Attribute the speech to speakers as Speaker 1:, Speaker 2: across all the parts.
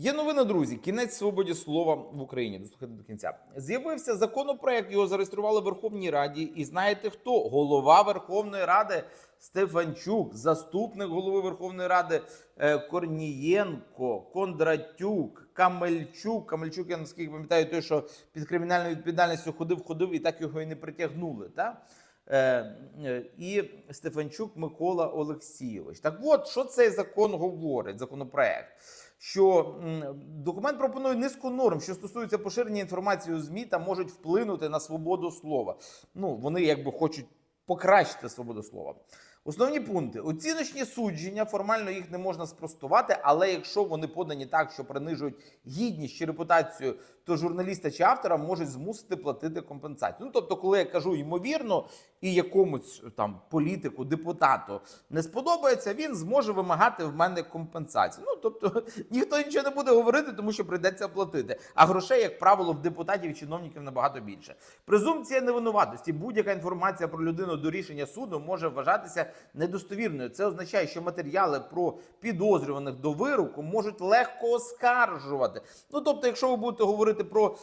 Speaker 1: Є новина, друзі. Кінець свободі слова в Україні. Дослухайте до кінця. З'явився законопроект. Його зареєстрували в Верховній Раді. І знаєте хто? Голова Верховної Ради Стефанчук, заступник голови Верховної Ради е, Корнієнко, Кондратюк, Камельчук. Камельчук, я наскільки пам'ятаю, той, що під кримінальною відповідальністю ходив, ходив, і так його і не притягнули. Та? Е, е, і Стефанчук Микола Олексійович. Так от, що цей закон говорить, законопроект? Що документ пропонує низку норм, що стосуються поширення інформації у ЗМІ та можуть вплинути на свободу слова. Ну, вони якби хочуть покращити свободу слова. Основні пункти: оціночні судження, формально їх не можна спростувати, але якщо вони подані так, що принижують гідність чи репутацію, то журналіста чи автора можуть змусити платити компенсацію. Ну тобто, коли я кажу ймовірно, і якомусь там політику, депутату не сподобається, він зможе вимагати в мене компенсацію. Ну тобто ніхто нічого не буде говорити, тому що прийдеться платити. А грошей, як правило, в депутатів і чиновників набагато більше. Презумпція невинуватості. Будь-яка інформація про людину до рішення суду може вважатися недостовірною. Це означає, що матеріали про підозрюваних до вироку можуть легко оскаржувати. Ну тобто, якщо ви будете говорити про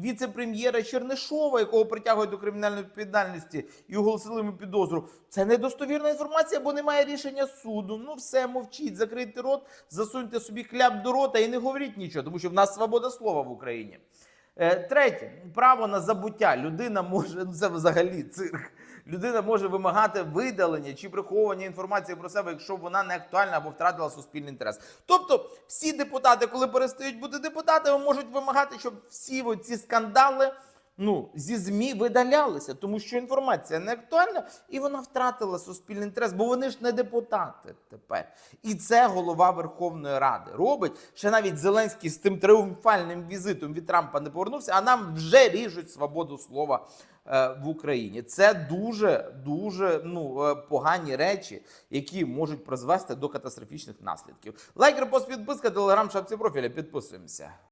Speaker 1: віце-прем'єра Чернишова, якого притягують до кримінальної відповідальності і оголосили йому підозру, це недостовірна інформація, бо немає рішення суду. Ну все, мовчіть, закрийте рот, засуньте собі хляб до рота і не говоріть нічого, тому що в нас свобода слова в Україні. Е, Третє право на забуття. Людина може ну, це взагалі цирк. Людина може вимагати видалення чи приховування інформації про себе, якщо вона не актуальна або втратила суспільний інтерес. Тобто, всі депутати, коли перестають бути депутатами, можуть вимагати, щоб всі ці скандали ну, зі ЗМІ видалялися, тому що інформація не актуальна і вона втратила суспільний інтерес, бо вони ж не депутати тепер. І це голова Верховної Ради робить. Ще навіть Зеленський з тим триумфальним візитом від Трампа не повернувся, а нам вже ріжуть свободу слова е, в Україні. Це дуже дуже ну е, погані речі, які можуть призвести до катастрофічних наслідків. Лайк, репост, підписка, телеграм, шапці профіля. Підписуємося.